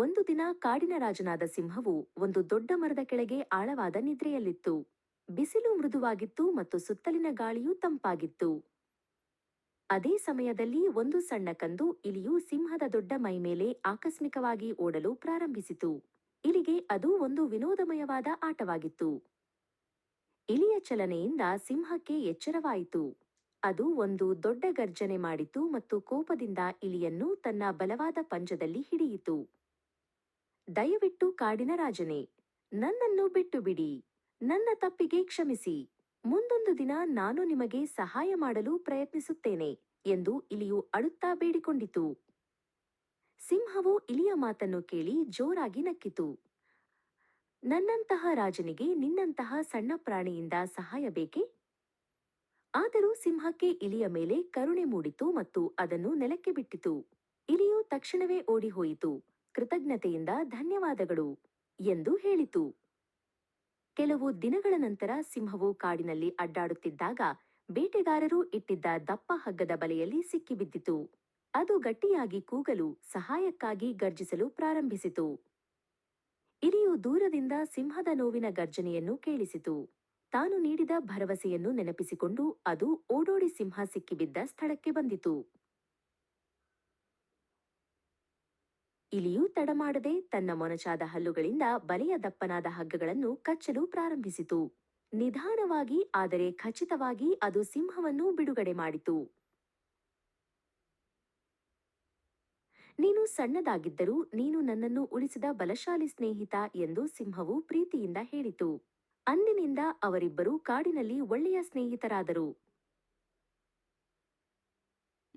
ಒಂದು ದಿನ ಕಾಡಿನ ರಾಜನಾದ ಸಿಂಹವು ಒಂದು ದೊಡ್ಡ ಮರದ ಕೆಳಗೆ ಆಳವಾದ ನಿದ್ರೆಯಲ್ಲಿತ್ತು. ಬಿಸಿಲು ಮೃದುವಾಗಿತ್ತು ಮತ್ತು ಸುತ್ತಲಿನ ಗಾಳಿಯೂ ತಂಪಾಗಿತ್ತು. ಅದೇ ಸಮಯದಲ್ಲಿ ಒಂದು ಸಣ್ಣ ಕಂದು ಇಲಿಯು ಸಿಂಹದ ದೊಡ್ಡ ಮೈಮೇಲೆ ಆಕಸ್ಮಿಕವಾಗಿ ಓಡಲು ಪ್ರಾರಂಭಿಸಿತು. ಇಲಿಗೆ ಅದು ಒಂದು ವಿನೋದಮಯವಾದ ಆಟವಾಗಿತ್ತು. ಇಲಿಯ ಚಲನೆಯಿಂದ ಸಿಂಹಕ್ಕೆ ಎಚ್ಚರವಾಯಿತು. ಅದು ಒಂದು ದೊಡ್ಡ ಗರ್ಜನೆ ಮಾಡಿತು ಮತ್ತು ಕೋಪದಿಂದ ಇಲಿಯನ್ನು ತನ್ನ ಬಲವಾದ ಪಂಜದಲ್ಲಿ ಹಿಡಿಯಿತು. ದಯವಿಟ್ಟು ಕಾಡಿನ ರಾಜನೇ, ನನ್ನನ್ನು ಬಿಟ್ಟು ಬಿಡಿ ನನ್ನ ತಪ್ಪಿಗೆ ಕ್ಷಮಿಸಿ. ಮುಂದೊಂದು ದಿನ ನಾನು ನಿಮಗೆ ಸಹಾಯ ಮಾಡಲು ಪ್ರಯತ್ನಿಸುತ್ತೇನೆ ಎಂದು ಇಲಿಯು ಅಳುತ್ತಾ ಬೇಡಿಕೊಂಡಿತು. ಸಿಂಹವು ಇಲಿಯ ಮಾತನ್ನು ಕೇಳಿ ಜೋರಾಗಿ ನಕ್ಕಿತು. ನನ್ನಂತಹ ರಾಜನಿಗೆ ನಿನ್ನಂತಹ ಸಣ್ಣ ಪ್ರಾಣಿಯಿಂದ ಸಹಾಯ ಬೇಕೆ? ಆದರೂ ಸಿಂಹಕ್ಕೆ ಇಲಿಯ ಮೇಲೆ ಕರುಣೆ ಮೂಡಿತು ಮತ್ತು ಅದನ್ನು ನೆಲಕ್ಕೆ ಬಿಟ್ಟಿತು. ಇಲಿಯು ತಕ್ಷಣವೇ ಓಡಿಹೋಯಿತು. ಕೃತಜ್ಞತೆಯಿಂದ ಧನ್ಯವಾದಗಳು ಎಂದು ಹೇಳಿತು. ಕೆಲವು ದಿನಗಳ ನಂತರ ಸಿಂಹವು ಕಾಡಿನಲ್ಲಿ ಅಡ್ಡಾಡುತ್ತಿದ್ದಾಗ ಬೇಟೆಗಾರರು ಇಟ್ಟಿದ್ದ ದಪ್ಪ ಹಗ್ಗದ ಬಲೆಯಲ್ಲಿ ಸಿಕ್ಕಿಬಿದ್ದಿತು. ಅದು ಗಟ್ಟಿಯಾಗಿ ಕೂಗಲು ಸಹಾಯಕ್ಕಾಗಿ ಗರ್ಜಿಸಲು ಪ್ರಾರಂಭಿಸಿತು. ಇಲಿಯು ದೂರದಿಂದ ಸಿಂಹದ ನೋವಿನ ಗರ್ಜನೆಯನ್ನು ಕೇಳಿಸಿತು. ತಾನು ನೀಡಿದ ಭರವಸೆಯನ್ನು ನೆನಪಿಸಿಕೊಂಡು ಅದು ಓಡೋಡಿ ಸಿಂಹ ಸಿಕ್ಕಿಬಿದ್ದ ಸ್ಥಳಕ್ಕೆ ಬಂದಿತು. ಇಲಿಯು ತಡಮಾಡದೆ ತನ್ನ ಮೊನಚಾದ ಹಲ್ಲುಗಳಿಂದ ಬಲೆಯ ದಪ್ಪನಾದ ಹಗ್ಗಗಳನ್ನು ಕಚ್ಚಲು ಪ್ರಾರಂಭಿಸಿತು. ನಿಧಾನವಾಗಿ, ಆದರೆ ಖಚಿತವಾಗಿ ಅದು ಸಿಂಹವನ್ನು ಬಿಡುಗಡೆ ಮಾಡಿತು. ನೀನು ಸಣ್ಣದಾಗಿದ್ದರೂ ನೀನು ನನ್ನನ್ನು ಉಳಿಸಿದ ಬಲಶಾಲಿ ಸ್ನೇಹಿತ ಎಂದು ಸಿಂಹವು ಪ್ರೀತಿಯಿಂದ ಹೇಳಿತು. ಅಂದಿನಿಂದ ಅವರಿಬ್ಬರು ಕಾಡಿನಲ್ಲಿ ಒಳ್ಳೆಯ ಸ್ನೇಹಿತರಾದರು.